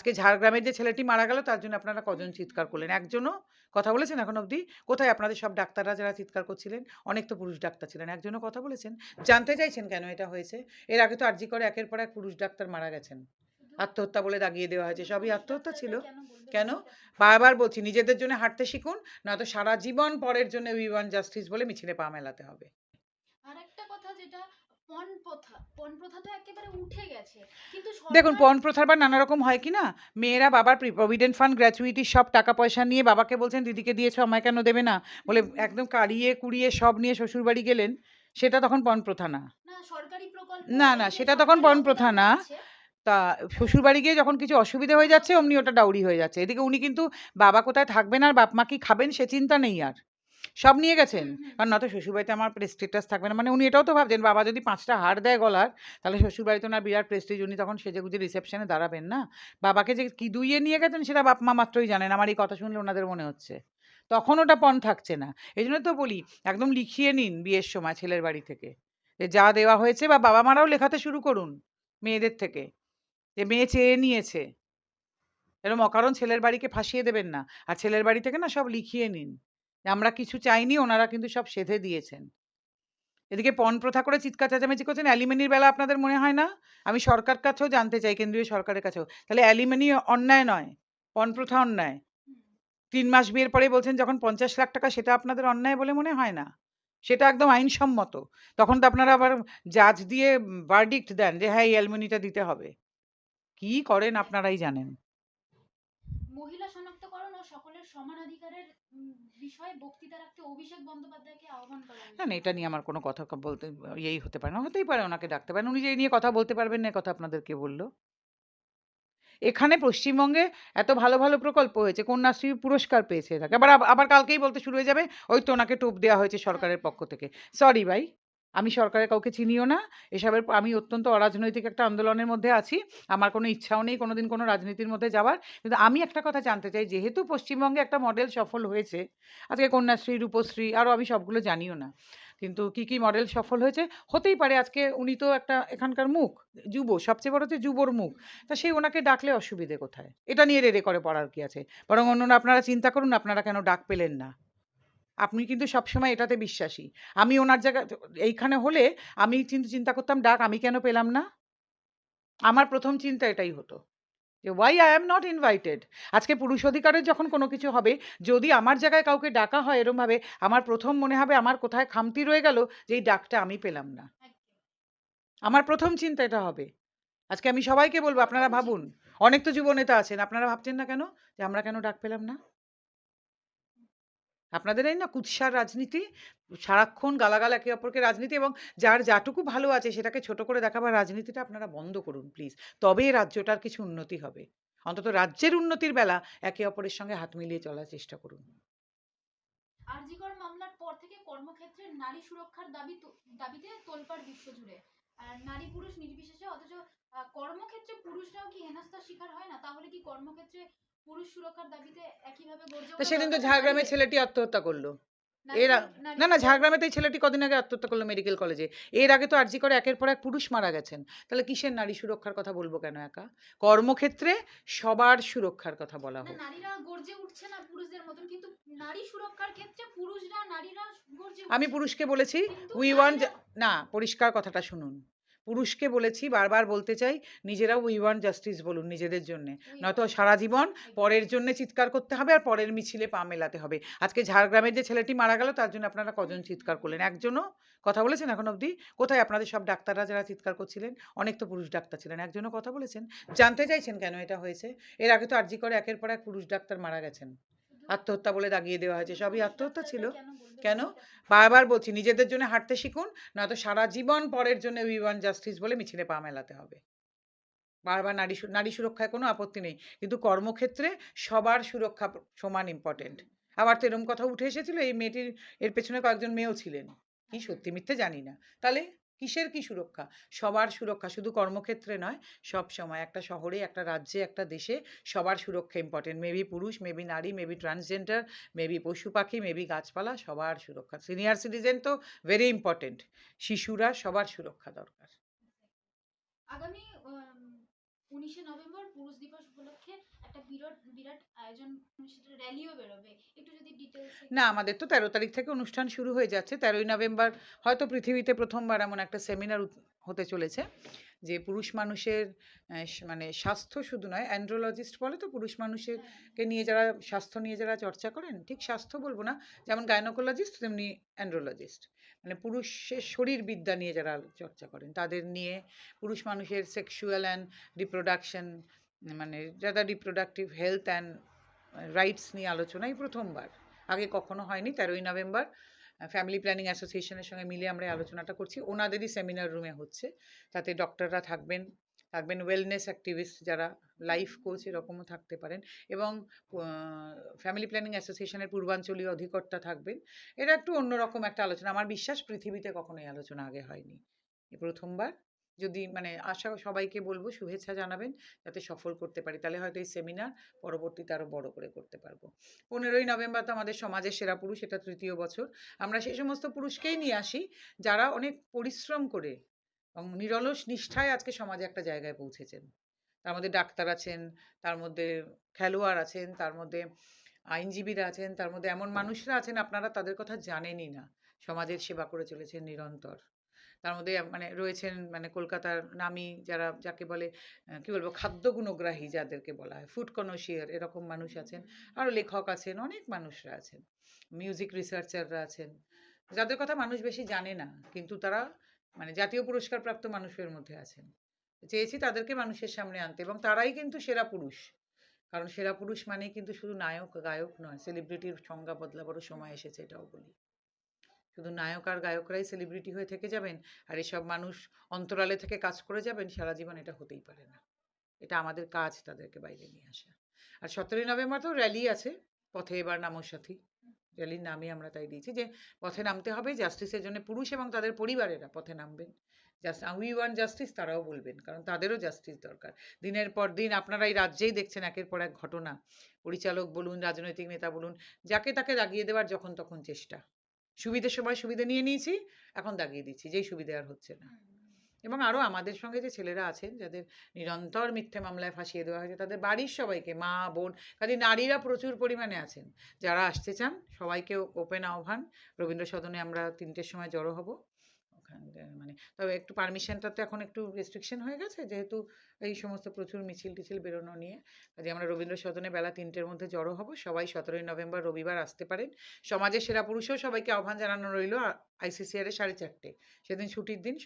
আজকে ঝাড়গ্রামের যে ছেলেটি মারা গেল, তার জন্য আপনারা কজন চিৎকার করলেন? একজনও কথা বলেছেন এখন অবধি? কোথায় আপনাদের সব ডাক্তাররা যারা চিৎকার করছিলেন? অনেক তো পুরুষ ডাক্তার ছিলেন, একজনও কথা বলেছেন। জানতে চাইছেন কেন এটা হয়েছে? এর আগে তো আরজি করে একের পর এক পুরুষ ডাক্তার মারা গেছেন। আত্মহত্যা বলে দাগিয়ে দেওয়া হয়েছে, সবই আত্মহত্যা ছিল। কেন? বারবার বলছি, নিজেদের জন্য হাঁটতে শিখুন, নয়তো সারা জীবন পরের জন্য উই ওয়ান জাস্টিস বলে মিছিলে পা মেলাতে হবে। আর একটা কথা যেটা পণ প্রথা পণ প্রথা তো একেবারে উঠে গেছে। কিন্তু দেখুন পণ প্রথার বার নানা রকম হয় কি না? মেয়েরা বাবার প্রভিডেন্ট ফান্ড গ্র্যাচুইটি সব টাকা পয়সা নিয়ে বাবাকে বলছেন দিদিকে দিয়েছ আমায় কেন দেবে না? বলে একদম কাড়িয়ে কুড়িয়ে সব নিয়ে শ্বশুর বাড়ি গেলেন সেটা তখন পণ প্রথা না। না সরকারি প্রকল্প না, না, সেটা তখন পণ প্রথা না। তা শ্বশুর বাড়ি গিয়ে যখন কিছু অসুবিধা হয়ে যাচ্ছে অমনি ওটা ডাউরি হয়ে যাচ্ছে। এদিকে উনি কিন্তু বাবা কোথায় থাকবেন আর বাপ মা কি খাবেন সে চিন্তা নেই আর। সব নিয়ে গেছেন। কারণ নয়তো শ্বশুরবাড়িতে আমার প্রেস্টিজটাস থাকবে না। মানে উনি এটাও তো ভাবছেন বাবা যদি পাঁচটা হার দেয় গলার তাহলে শ্বশুরবাড়িতে ওনার বিরাট প্রেস্টিজ উনি তখন সেজে গুজে রিসেপশনে দাঁড়াবেন না। বাবাকে যে কি দুইয়ে নিয়ে গেছেন সেটা বাপ মা মাত্রই জানেন। আমার এই কথা শুনলে ওনাদের মনে হচ্ছে। তখন ওটা পণ থাকছে না। এই জন্য তো বলি একদম লিখিয়ে নিন বিয়ের সময় ছেলের বাড়ি থেকে। যে যা দেওয়া হয়েছে বা বাবা মারাও লেখাতে শুরু করুন মেয়েদের থেকে। যে মেয়ে চেয়ে নিয়েছে। এরকম অকারণ ছেলের বাড়িকে ফাঁসিয়ে দেবেন না। আর ছেলের বাড়ি থেকে না সব লিখিয়ে নিন। আমরা কিছু চাইনি, ওনারা কিন্তু সব সেধে দিয়েছেন। এদিকে পণ প্রথা করে চিৎকার চেঁচামেচি করছেন, অ্যালিমেনির বেলা আপনাদের মনে হয় না? আমি সরকার কাছেও জানতে চাই, কেন্দ্রীয় সরকারের কাছেও। তাহলে অ্যালিমেনি অন্যায় নয়, পণ প্রথা অন্যায়। তিন মাস বিয়ের পরে বলছেন, যখন পঞ্চাশ লাখ টাকা, সেটা আপনাদের অন্যায় বলে মনে হয় না? সেটা একদম আইনসম্মত। তখন তো আপনারা আবার জাজ দিয়ে ভার্ডিক্ট দেন যে হ্যাঁ এই অ্যালমিনিটা দিতে হবে। কি করেন আপনারাই জানেন। মহিলা শনাক্তকরণ ও সকলের সমান অধিকারের বিষয়ে বক্তৃতা রাখতে অভিষেক বন্দ্যোপাধ্যায়কে আহ্বান করা না না, এটা নিয়ে আমার কোনো কথা বলতে, ইয়েই হতে পারে না। হতেই পারে ওনাকে ডাকতে পারেন। উনি যে নিয়ে কথা বলতে পারবেন না কথা আপনাদেরকে বলল? এখানে পশ্চিমবঙ্গে এত ভালো ভালো প্রকল্প হয়েছে, কন্যাশ্রী পুরস্কার পেয়েছে এটাকে। আবার আবার কালকেই বলতে শুরু হয়ে যাবে, ওই তো ওনাকে টোপ দেওয়া হয়েছে সরকারের পক্ষ থেকে। সরি ভাই। আমি সরকারের কাউকে চিনিও না, এসবের আমি অত্যন্ত অরাজনৈতিক একটা আন্দোলনের মধ্যে আছি, আমার কোনো ইচ্ছাও নেই কোনোদিন কোনো রাজনীতির মধ্যে যাওয়ার। কিন্তু আমি একটা কথা জানতে চাই, যেহেতু পশ্চিমবঙ্গে একটা মডেল সফল হয়েছে, আজকে কন্যাশ্রী, রূপশ্রী আরও আমি সবগুলো জানিও না, কিন্তু কি কি মডেল সফল হয়েছে? হতেই পারে আজকে উনি তো একটা এখানকার মুখ, যুব, সবচেয়ে বড় হচ্ছে যুবর মুখ, তা সেই ওনাকে ডাকলে অসুবিধে কোথায়? এটা নিয়ে রেড়ে করে পড়ার কি আছে? বরং অন্যরা, আপনারা চিন্তা করুন, আপনারা কেন ডাক পেলেন না? আপনি কিন্তু সবসময় এটাতে বিশ্বাসী। আমি ওনার জায়গা এইখানে হলে আমি কিন্তু চিন্তা করতাম ডাক আমি কেন পেলাম না? আমার প্রথম চিন্তা এটাই হতো যে why I am not invited আজকে পুরুষ অধিকারের যখন কোনো কিছু হবে যদি আমার জায়গায় কাউকে ডাকা হয় এরমভাবে আমার প্রথম মনে হবে আমার কোথায় খামতি রয়ে গেল যে এই ডাকটা আমি পেলাম না। আমার প্রথম চিন্তা এটা হবে। আজকে আমি সবাইকে বলব আপনারা ভাবুন অনেক তো যুবনেতা আছেন আপনারা ভাবছেন না কেন যে আমরা কেন ডাক পেলাম না? আপনাদের এই না কুৎসার রাজনীতি, সারাক্ষণ গালাগাল একে অপরকে রাজনীতি এবং যার যাটুকু ভালো আছে সেটাকে ছোট করে দেখাবার রাজনীতিটা আপনারা বন্ধ করুন প্লিজ তবে রাজ্যটার কিছু উন্নতি হবে। অন্তত রাজ্যের উন্নতির বেলা একে অপরের সঙ্গে হাত মিলিয়ে চলার চেষ্টা করুন। আরজিকর মামলার পর থেকে কর্মক্ষেত্রে নারী সুরক্ষার দাবি দাবিতে তোলপাড় বিশ্বজুড়ে নারী পুরুষ নির্বিশেষে অথচ কর্মক্ষেত্রে পুরুষরাও কি হেনস্থার শিকার হয় না? তাহলে কি কর্মক্ষেত্রে পুরুষ সুরক্ষার দাবিতে একইভাবে গর্জে তা সেদিন তো ঝাড়গ্রামের ছেলেটি আত্মহত্যা করল। এর না না ঝাড়গ্রামেতে ছেলেটি কদিন আগে আত্মহত্যা করল মেডিকেল কলেজে। এর আগে তো আরজি করে একের পর এক পুরুষ মারা গেছেন। তাহলে কিসের নারী সুরক্ষার কথা বলব কেন একা? কর্মক্ষেত্রে সবার সুরক্ষার কথা বলা হোক। নারীরা গর্জে উঠছে না পুরুষদের মতন কিন্তু নারী সুরক্ষার ক্ষেত্রে পুরুষরা নারীরা গর্জে আমি পুরুষকে বলেছি উই ওয়ান্ট না পরিষ্কার কথাটা শুনুন। পুরুষকে বলেছি বারবার বলতে চাই নিজেরাও উই ওয়ান্ট জাস্টিস বলুন নিজেদের জন্যে। নয়তো সারা জীবন পরের জন্য চিৎকার করতে হবে আর পরের মিছিলে পা মেলাতে হবে। আজকে ঝাড়গ্রামের যে ছেলেটি মারা গেল তার জন্য আপনারা কজন চিৎকার করলেন? একজনও কথা বলেছেন এখন অবধি? কোথায় আপনাদের সব ডাক্তাররা যারা চিৎকার করছিলেন? অনেক তো পুরুষ ডাক্তার ছিলেন একজনও কথা বলেছেন। জানতে চাইছেন কেন এটা হয়েছে? এর আগে তো আরজি করে একের পর এক পুরুষ ডাক্তার মারা গেছেন। আত্মহত্যা বলে দাগিয়ে দেওয়া হয়েছে সবই আত্মহত্যা ছিল। কেন? বারবার বলছি নিজেদের জন্য হাঁটতে শিখুন নয়তো সারা জীবন পরের জন্য উই ওয়ান জাস্টিস বলে মিছিলে পা মেলাতে হবে। বারবার নারী নারী সুরক্ষায় কোনো আপত্তি নেই কিন্তু কর্মক্ষেত্রে সবার সুরক্ষা সমান ইম্পর্টেন্ট আবার তো এরকম কথা উঠে এসেছিল এই মেয়েটির এর পেছনে কয়েকজন মেয়েও ছিলেন। কি সত্যি মিথ্যে জানি না। তাহলে কিসের কি সুরক্ষা? সবার সুরক্ষা শুধু কর্মক্ষেত্রে নয়, সব সময়। একটা শহরে, একটা রাজ্যে, একটা দেশে সবার সুরক্ষা ইম্পর্টেন্ট মেবি পুরুষ মেবি নারী মেবি ট্রান্সজেন্ডার মেবি পশু পাখি মেবি গাছপালা, সবার সুরক্ষা। সিনিয়র সিটিজেন তো ভেরি ইম্পর্টেন্ট শিশুরা সবার সুরক্ষা দরকার। আগামী উনিশে নভেম্বর পুরুষ দিবস উপলক্ষে একটা বিরাট বিরাট আয়োজন, সেটা র্যালিও বেরোবে। একটু যদি ডিটেলস না, আমাদের তো তেরো তারিখ থেকে অনুষ্ঠান শুরু হয়ে যাচ্ছে। তেরোই নভেম্বর হয়তো পৃথিবীতে প্রথমবার এমন একটা সেমিনার হতে চলেছে, যে পুরুষ মানুষের মানে স্বাস্থ্য শুধু নয় অ্যান্ড্রোলজিস্ট বলে তো পুরুষ মানুষের কে নিয়ে যারা স্বাস্থ্য নিয়ে যারা চর্চা করেন, ঠিক স্বাস্থ্য বলব না, যেমন গাইনোকোলজিস্ট তেমনি অ্যান্ড্রোলজিস্ট মানে পুরুষের শরীর বিদ্যা নিয়ে যারা চর্চা করেন, তাদের নিয়ে পুরুষ মানুষের সেক্সুয়াল অ্যান্ড রিপ্রোডাকশন মানে যারা রিপ্রোডাক্টিভ হেলথ অ্যান্ড রাইটস নিয়ে আলোচনাই প্রথমবার। আগে কখনো হয়নি, তেরোই নভেম্বর ফ্যামিলি প্ল্যানিং অ্যাসোসিয়েশনের সঙ্গে মিলে আমরা এই আলোচনাটা করছি। ওনাদেরই সেমিনার রুমে হচ্ছে। তাতে ডক্টররা থাকবেন থাকবেন ওয়েলনেস অ্যাক্টিভিস্ট যারা লাইফ কোচ এরকমও থাকতে পারেন এবং ফ্যামিলি প্ল্যানিং অ্যাসোসিয়েশনের পূর্বাঞ্চলীয় অধিকর্তা থাকবেন। এটা একটু অন্যরকম একটা আলোচনা। আমার বিশ্বাস পৃথিবীতে কখনো এই আলোচনা আগে হয়নি। এই প্রথমবার। যদি মানে আশা সবাইকে বলব শুভেচ্ছা জানাবেন, যাতে সফল করতে পারি। তাহলে হয়তো এই সেমিনার পরবর্তীতে আরও বড় করে করতে পারব। পনেরোই নভেম্বর তো আমাদের সমাজের সেরা পুরুষ, এটা তৃতীয় বছর। আমরা সেই সমস্ত পুরুষকেই নিয়ে আসি, যারা অনেক পরিশ্রম করে এবং নিরলস নিষ্ঠায় আজকে সমাজে একটা জায়গায় পৌঁছেছেন। তার মধ্যে ডাক্তার আছেন, তার মধ্যে খেলোয়াড় আছেন, তার মধ্যে আইনজীবীরা আছেন, তার মধ্যে এমন মানুষরা আছেন, আপনারা তাদের কথা জানেনই না। সমাজের সেবা করে চলেছেন নিরন্তর। তার মধ্যে মানে রয়েছেন মানে কলকাতার নামি যারা যাকে বলে কি বলব খাদ্য গুণগ্রাহী যাদেরকে বলা হয় ফুড কনসিয়ার এরকম মানুষ আছেন আরও লেখক আছেন অনেক মানুষরা আছেন মিউজিক রিসার্চাররা আছেন যাদের কথা মানুষ বেশি জানে না কিন্তু তারা মানে জাতীয় পুরস্কার প্রাপ্ত মানুষের মধ্যে আছেন। চেয়েছি তাদেরকে মানুষের সামনে আনতে এবং তারাই কিন্তু সেরা পুরুষ। কারণ সেরা পুরুষ মানে কিন্তু শুধু নায়ক গায়ক নয় সেলিব্রিটির সংজ্ঞা বদলাবারও সময় এসেছে এটাও বলি। শুধু নায়ক আর গায়করাই সেলিব্রিটি হয়ে থেকে যাবেন আর এসব মানুষ অন্তরালে থেকে কাজ করে যাবেন, সারা জীবন এটা হতেই পারে না। এটা আমাদের কাজ তাদেরকে বাইরে নিয়ে আসা। আর সতেরোই নভেম্বর তো র্যালি আছে, পথে এবার নামর সাথী। র্যালির নামই আমরা তাই দিয়েছি যে, পথে নামতে হবে জাস্টিসের জন্য পুরুষ এবং তাদের পরিবারেরা পথে নামবেন। জাস্ট উই ওয়ান জাস্টিস তারাও বলবেন, কারণ তাদেরও জাস্টিস দরকার। দিনের পর দিন আপনারা এই রাজ্যেই দেখছেন একের পর এক ঘটনা। পরিচালক বলুন, রাজনৈতিক নেতা বলুন, যাকে তাকে দাগিয়ে দেওয়ার যখন তখন চেষ্টা। সুবিধের সময় সুবিধা নিয়ে নিয়েছি এখন দাগিয়ে দিচ্ছি যেই সুবিধা আর হচ্ছে না। এবং আরও আমাদের সঙ্গে যে ছেলেরা আছেন যাদের নিরন্তর মিথ্যে মামলায় ফাঁসিয়ে দেওয়া হয়েছে তাদের বাড়ির সবাইকে মা বোন কাজে নারীরা প্রচুর পরিমাণে আছেন। যারা আসতে চান সবাইকে ওপেন আহ্বান। রবীন্দ্র সদনে আমরা তিনটের সময় জড়ো হব। মানে তবে একটু পারমিশনটা তো এখন একটু রেস্ট্রিকশন হয়ে গেছে, যেহেতু এই সমস্ত প্রচুর মিছিল টিছিল বেরোনো নিয়ে। কাজে আমরা রবীন্দ্র সদনে বেলা তিনটের মধ্যে জড়ো হব, সবাই সতেরোই নভেম্বর রবিবার আসতে পারেন। সমাজের সেরা পুরুষও সবাইকে আহ্বান জানানো রইল আইসিসিআর এ সাড়ে চারটে। সেদিন ছুটির দিন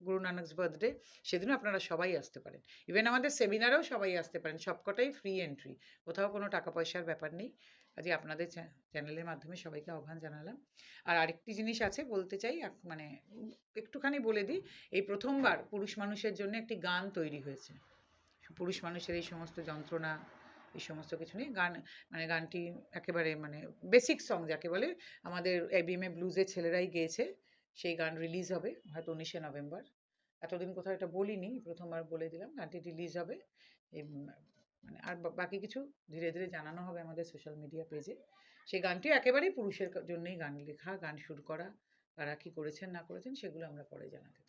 গুরু নানকস বার্থডে সেদিনও আপনারা সবাই আসতে পারেন। ইভেন আমাদের সেমিনারেও সবাই আসতে পারেন, সবকটাই ফ্রি এন্ট্রি কোথাও কোনো টাকা পয়সার ব্যাপার নেই। কাজে আপনাদের চ্যা- চ্যানেলের মাধ্যমে সবাইকে আহ্বান জানালাম। আর আরেকটি জিনিস আছে বলতে চাই মানে একটুখানি বলে দিই, এই প্রথমবার পুরুষ মানুষের জন্য একটি গান তৈরি হয়েছে। পুরুষ মানুষের এই সমস্ত যন্ত্রণা, এই সমস্ত কিছু নিয়ে গান মানে গানটি একেবারে মানে বেসিক সং যাকে বলে, আমাদের এবিএমএ ব্লুজের ছেলেরাই গেয়েছে, সেই গান রিলিজ হবে হয়তো উনিশে নভেম্বর। এতদিন কোথাও এটা বলিনি, প্রথমবার বলে দিলাম, গানটি রিলিজ হবে। মানে আর বাকি কিছু ধীরে ধীরে জানানো হবে আমাদের সোশ্যাল মিডিয়া পেজে সেই গানটি একেবারেই পুরুষের জন্যেই গান লেখা, গান সুর করা, তারা কী করেছেন, না করেছেন, সেগুলো আমরা পরে জানাতে